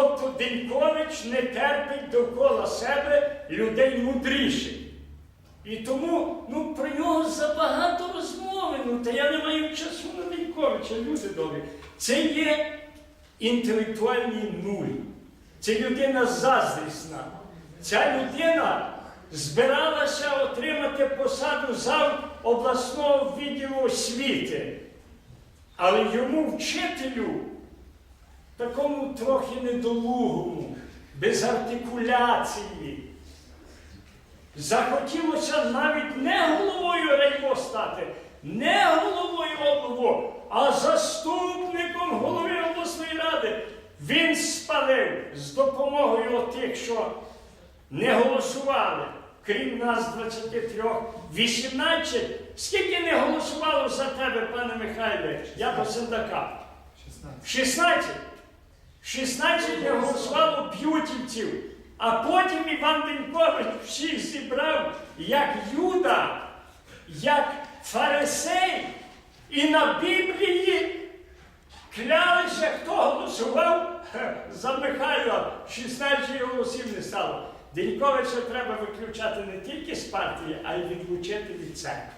Тобто Денькович не терпить довкола себе людей мудріших. І тому ну, про нього забагато розмови. Ну, та я не маю часу на Деньковича, люди добрі. Це є інтелектуальний нуль. Це людина заздрісна. Ця людина збиралася отримати посаду зав обласного відділу освіти. Але йому вчителю, такому трохи недолугому, без артикуляції, захотілося навіть не головою райво стати, не головою облво, а заступником голови обласної ради. Він спалив з допомогою тих, що не голосували, крім нас 23, 18. Скільки не голосувало за тебе, пане Михайле, я до Сендака? 16. 16 не голосувало п'ютівців, а потім Іван Денькович всіх зібрав як Юда, як фарисей, і на Біблії клялися, хто голосував за Михайла, 16 голосів не стало. Деньковича треба виключати не тільки з партії, а й відлучити від церкви.